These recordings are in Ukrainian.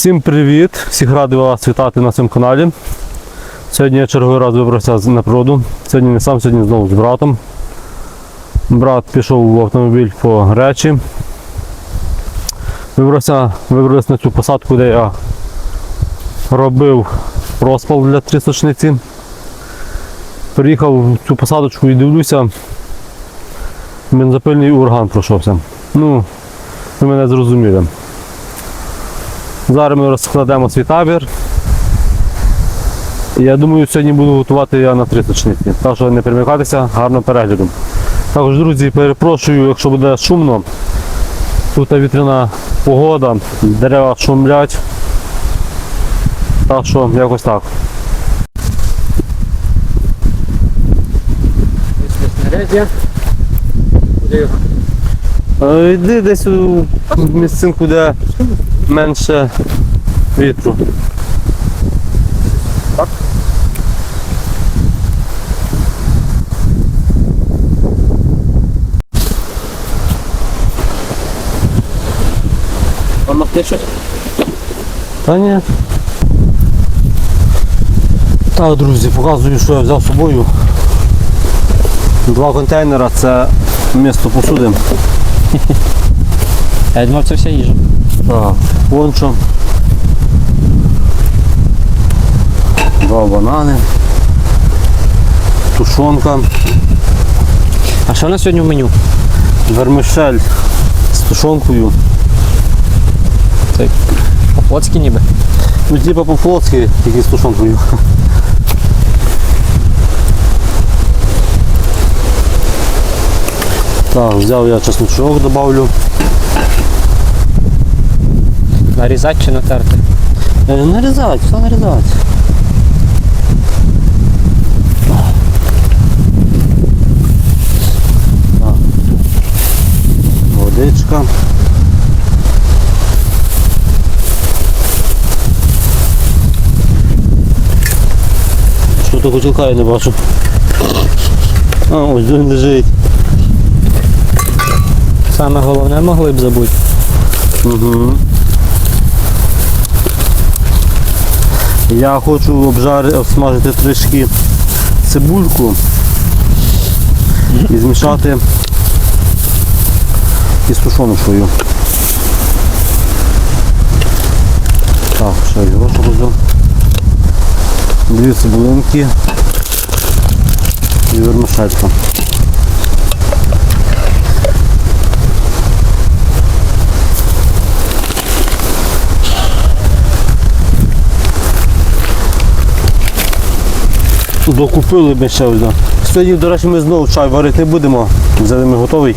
Всім привіт! Всіх радий вас вітати на цьому каналі. Сьогодні я черговий раз вибрався на природу. Сьогодні не сам, сьогодні знову з братом. Брат пішов в автомобіль по речі. Вибрався, вибрався на цю посадку, де я робив розпал для трісочниці. Приїхав в цю посадочку і дивлюся, бензопильний ураган пройшовся. Ну, ви мене зрозуміли. Зараз ми розкладемо свій табір. Я думаю, сьогодні буду готувати я на трисочниці. Так що не перемикатися, гарно перегляду. Також, друзі, перепрошую, якщо буде шумно. Тут вітряна погода, дерева шумлять. Так що якось так. Його? Е, Йди десь у місцинку, де менше вітру. Так. Помогти щось? Та ні. Так, друзі, показую, що я взяв з собою. Два контейнера це місто посуди. Я думав, це вся їжа. Так, пончо. Два банани. Тушонка. А що у нас сьогодні в меню? Вермишель з тушонкою. Це по-флотськи ніби. Ну, типа по-флотськи, тільки з тушонкою. Так, взяв я чесночок, добавлю. Нарізати чи натерти? Е, Нарізати, все нарізати. Так. Водичка. Що то котілка я не бачу. А, ось він лежить. Саме головне могли б забути. Угу. Я хочу обжарити, обсмажити трішки цибульку і змішати із тушоночкою. Так, ще його покладу. Дві цибулинки і вермишелька. Докупили ми ще одне. Сьогодні, до речі, ми знову чай варити не будемо. Взяли ми готовий.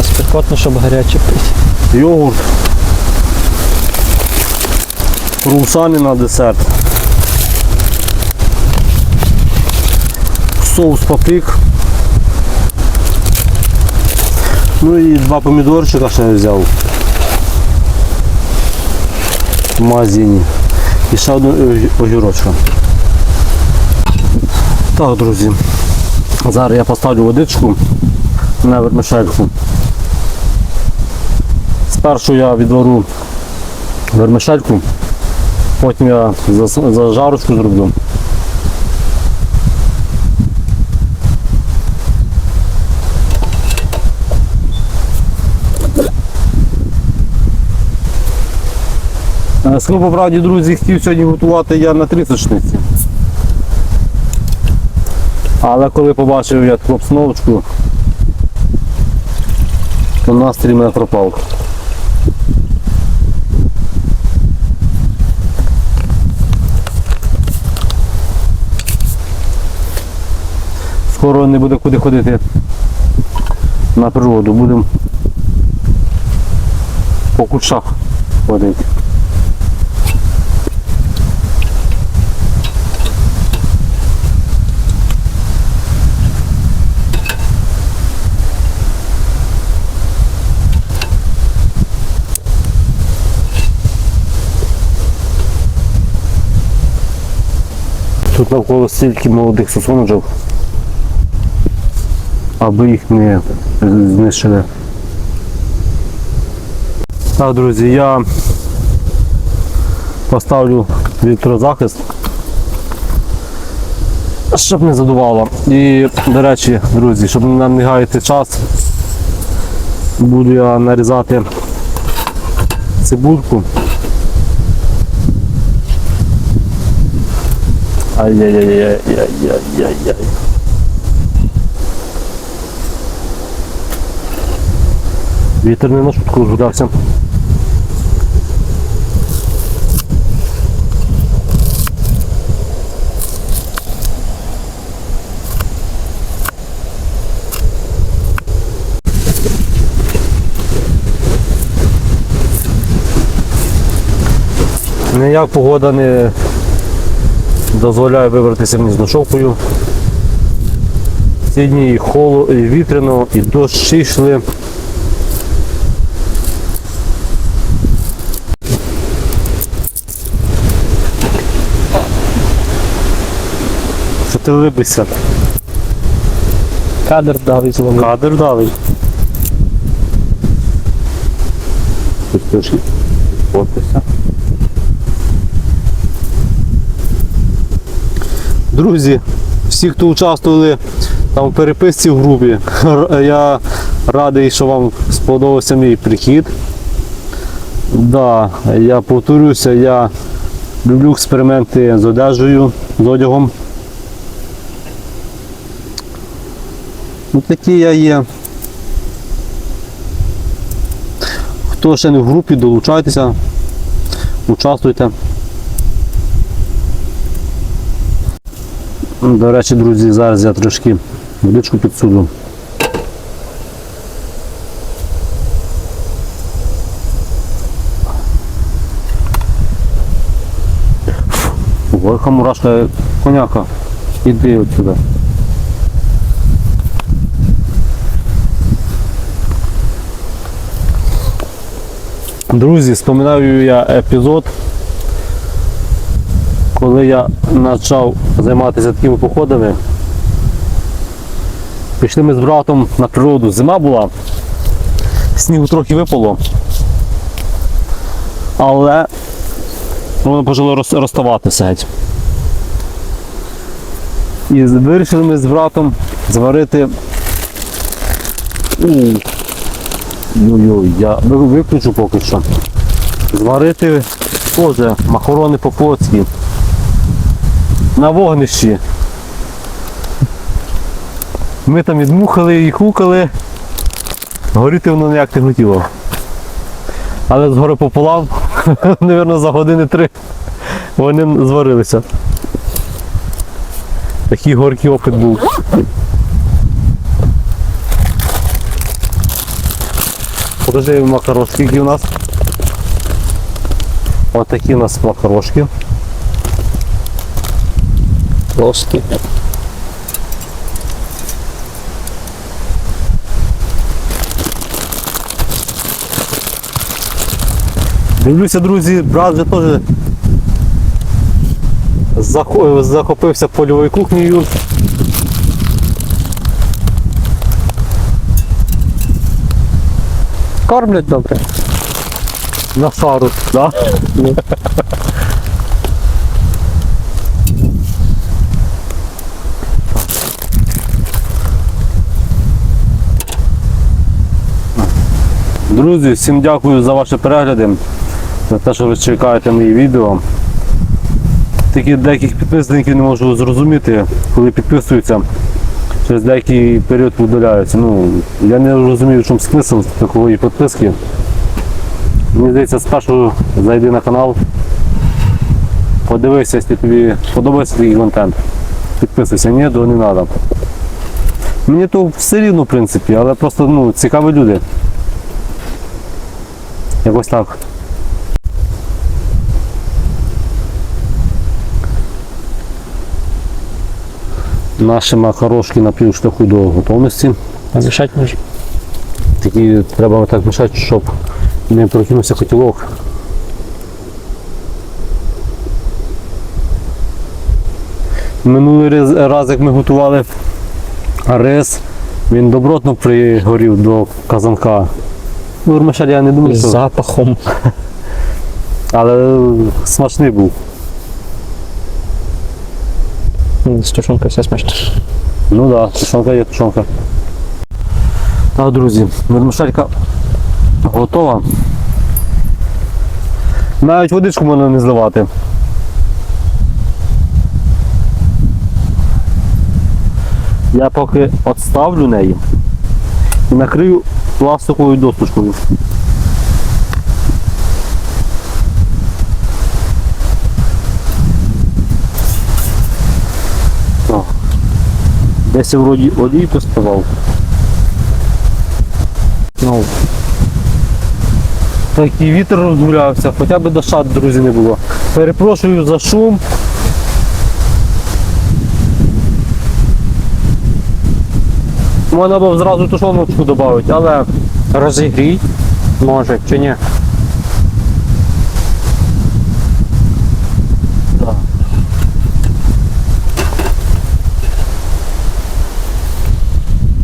А спекотно, щоб гаряче пити. Йогурт. Русани на десерт. Соус паприк. Ну і два помідорчика ще я взяв. В магазині. І ще одну огірочка. Так, друзі. Зараз я поставлю водичку на вермишельку. Спершу я відвару вермишельку, потім я зажарочку зроблю. Е, Скажу по правді, друзі, хотів сьогодні готувати я на трісочниці. Але коли побачив я таку обстановочку, то настрій мене пропав. Скоро не буде куди ходити на природу, будемо по кущах ходити. Тут навколо стільки молодих сосоночок, аби їх не знищили. Так, друзі, я поставлю вітрозахист, щоб не задувало. І, до речі, друзі, щоб нам не гаяти час, буду я нарізати цибульку. Ай-яй-яй-яй-яй-яй-яй. Вітер не на шутку розгулявся. Ніяк погода не дозволяє вибратися мені з ночовкою. Ці дні і холо, і вітряно, і дощі йшли. Що ти либишся? Кадр дав і зловив. Кадр дали. Тут трошки фотося. Друзі, всі, хто участвували там в переписці в групі, я радий, що вам сподобався мій прихід. Да, я повторюся, я люблю експерименти з одежею, з одягом. Ну такі я є. Хто ще не в групі, долучайтеся, участвуйте. До речі, друзі, зараз я трошки водичку підсуду. Ой, мурашка коняка. Іди отсюда. Друзі, споминаю я епізод, коли я почав займатися такими походами. Пішли ми з братом на природу. Зима була, снігу трохи випало, але воно почало розставатися геть. І вирішили ми з братом зварити. Ой-ой, я виключу поки що. Зварити теж макарони по-поцьки. На вогнищі. Ми там відмухали і кукали. Горіти воно ніяк не хотіло. Але згори пополам, мабуть, за години три вони зварилися. Такий горький опит був. Покажи макарошки, які у нас. Ось такі у нас макарошки. Плоский. Дивлюся, друзі, брат вже теж захопився польовою кухнею. Кормлять добре. На шару, да? Друзі, всім дякую за ваші перегляди, за те, що ви чекаєте мої відео. Такі деяких підписників не можу зрозуміти, коли підписуються, через деякий період видаляються. Ну, я не розумію, в чому смисл такої підписки. Мені здається, спершу зайди на канал, подивися, якщо тобі подобається такий контент. Підписуйся, ні, то не треба. Мені то все рівно, в принципі, але просто ну, цікаві люди. Якось так. Наші макарошки на півшляху до готовності. А мішати може. Такі треба так мішати, щоб не прокинувся котілок. Минулий раз, як ми готували рис, він добротно пригорів до казанка. Ну, я не думаю, З що... запахом. Але смачний був. М, З тушонкою все смачно. Ну так, да, тушонка є тушонка. Так, друзі, вермишелька готова. Навіть водичку можна не зливати. Я поки відставлю неї накрию пластиковою досточкою. Так. Десь я вроді олійку ставав. Ну, Такий вітер розгулявся, хоча б доща, друзі, не було. Перепрошую за шум. Можна було зразу тушоночку додати, але розігрій, може, чи ні.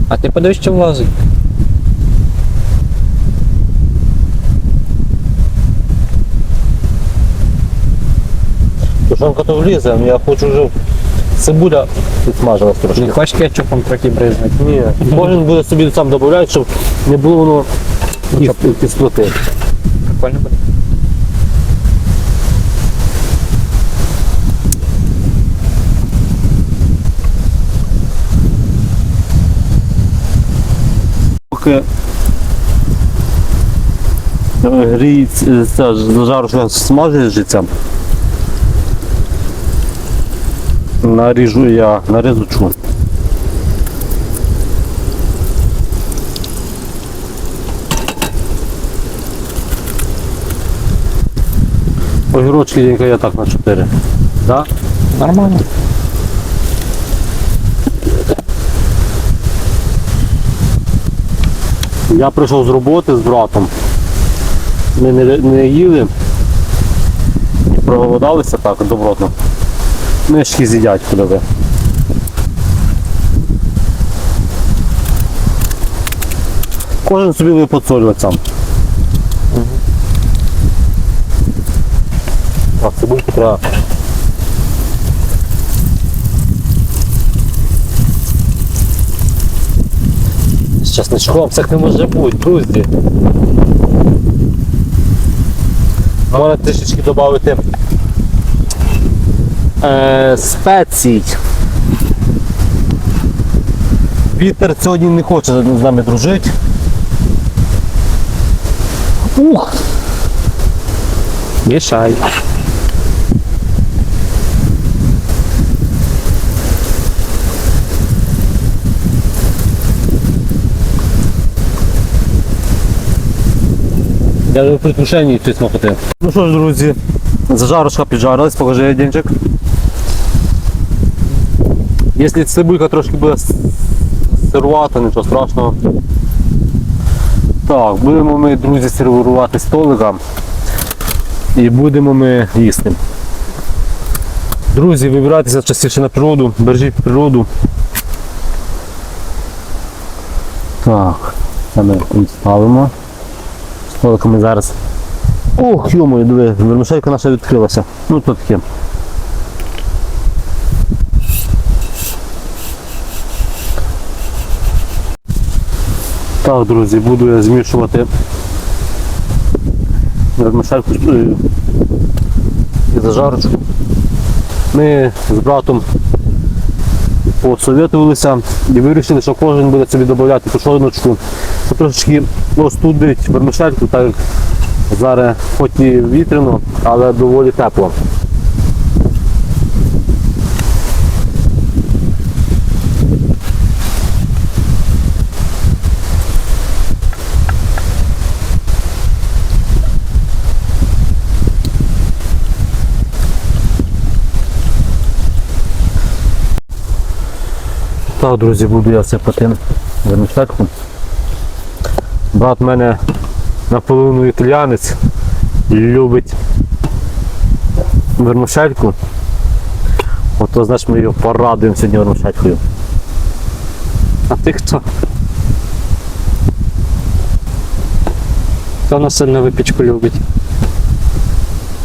А ти подивись, що влазить. тушонка то влізе, я хочу вже цибуля підсмажилась Не трошки. хочеш кетчупом трохи бризнути? Ні, кожен буде собі сам додати, щоб не було воно кис- кислоти. Прикольно буде. Поки е, гріється, ця ж зажарочка наріжу я нарізочку. Огірочки Денька, я так на 4. Да? Нормально. Я прийшов з роботи з братом. Ми не, не їли, проголодалися так добротно. Мишки з'їдять куди. Кожен собі випоцолювати сам. А, цибульку треба. З часничком так не може бути, друзі. Можна трішечки додати е, спецій. Вітер сьогодні не хоче з нами дружити. Ух! Мішай. Я вже при тушенні щось смакоти. Ну що ж, друзі, зажарочка піджарилась, покажи денчик. Якщо цибулька трошки буде с- нічого страшного. Так, будемо ми, друзі, сервірувати столика і будемо ми їсти. Друзі, вибирайтеся частіше на природу, бережіть природу. Так, це ми ставимо столиками зараз. Ох, йому, диви, вермишелька наша відкрилася. Ну то таке. Так, друзі, буду я змішувати вермишельку е, і зажарочку. Ми з братом посоветувалися і вирішили, що кожен буде собі додати тушоночку, щоб трошечки остудить вермишельку, так як зараз хоч і вітряно, але доволі тепло. Так, друзі, буду я сипати вермишельку. Брат в мене наполовину італіянець, любить вермишельку. Ото знаєш, ми його порадуємо сьогодні вермишелькою. А ти хто? Хто нас сильно випічку любить?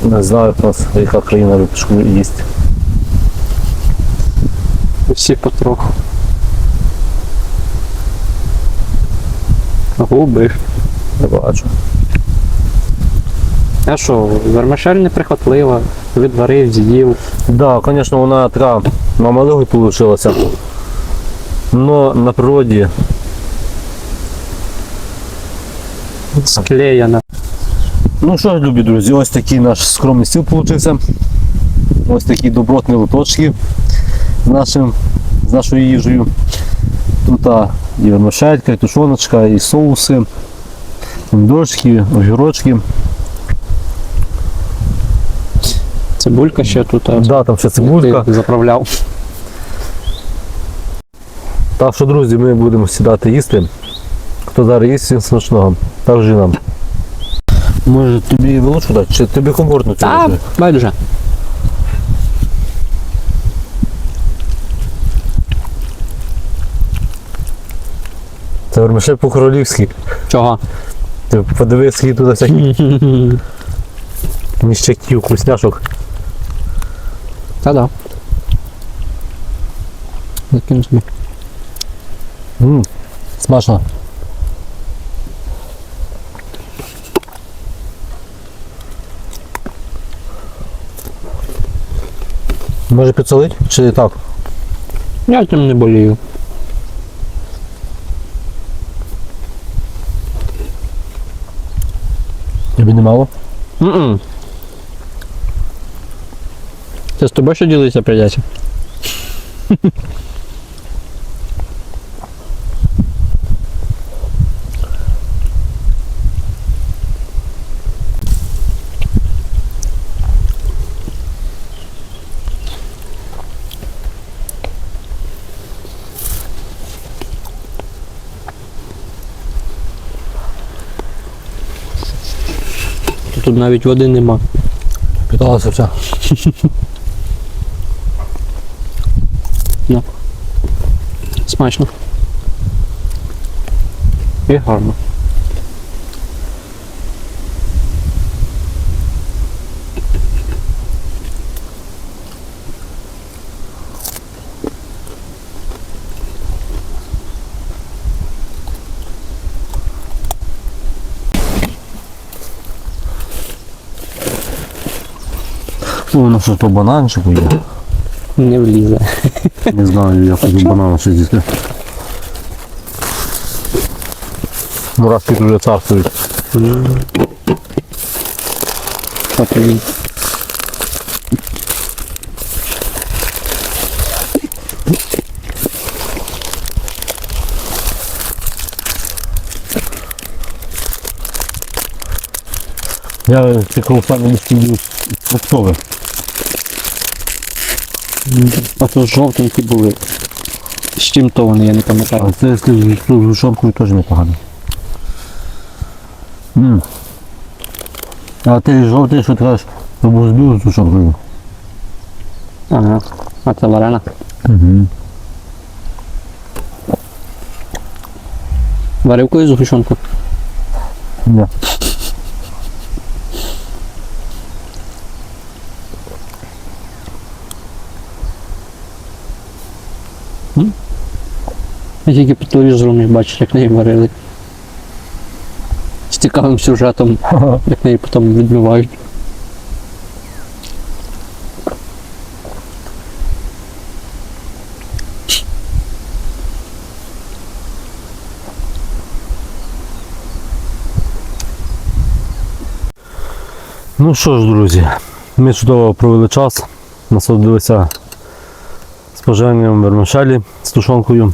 Не знаю, нас, яка країна випічку їсть. Всі потроху. Губи. Не бачу. А що, вермишель неприхотлива, відварив, з'їв. Да, звісно, вона така мамалигою вийшла. Но на природі Склеєна. Ну що ж, любі друзі, ось такий наш скромний стіл вийшов. Ось такі добротні лоточки з, нашим, з нашою їжею. Тут і вермишелька, і тушоночка, і соуси, помідорчики, огірочки. Цибулька ще тут. Да, там ще цибулька. ти Заправляв. Так що, друзі, ми будемо сідати їсти. Хто зараз їсть, всім смачного. Так же і нам. Може тобі вилучку дати? Чи тобі комфортно? Та, байдуже. Це вермишель по-королівськи. Чого? Ти подивись, скільки туди всяких ніщаків, вкусняшок. Та-да. Закинь собі. Ммм, смачно. Може підсолить? Чи так? Я тим не болію. Тобі не мало? М-м. Це з тобою що ділиться, прийдеться? Тут навіть води нема. Питалося все. Смачно. І гарно. Ну, воно щось по бананчику є. Не влізе. Не знаю, я хочу банана щось з'їсти. Мурашки тут вже царствують. Я ці колосальні місті їв фруктове. А то жовтенькі були. З чим то вони, я не пам'ятаю. Це якщо з гушонкою теж непогано. М. А ти жовтий, що то був збив з тушонкою. Ага. А це варена. Угу. Варивкою з гущонку. Ні. Я тільки по телевізору не бачиш, як неї варили. З цікавим сюжетом, як неї потім відмивають. Ну що ж, друзі, ми чудово провели час, насолодилися споживанням вермишелі з тушонкою.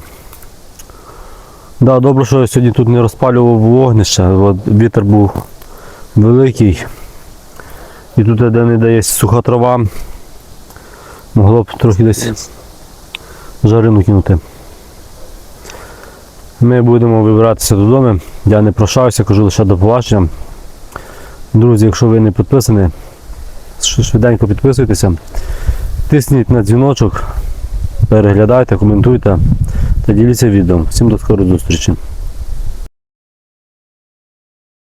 Да, добре, що я сьогодні тут не розпалював вогнище, от вітер був великий. І тут де не дає суха трава. Могло б трохи десь жарину кинути. Ми будемо вибиратися додому. Я не прощаюся, кажу лише до побачення. Друзі, якщо ви не підписані, швиденько підписуйтеся, тисніть на дзвіночок, переглядайте, коментуйте та діліться відео. Всім до скорої зустрічі.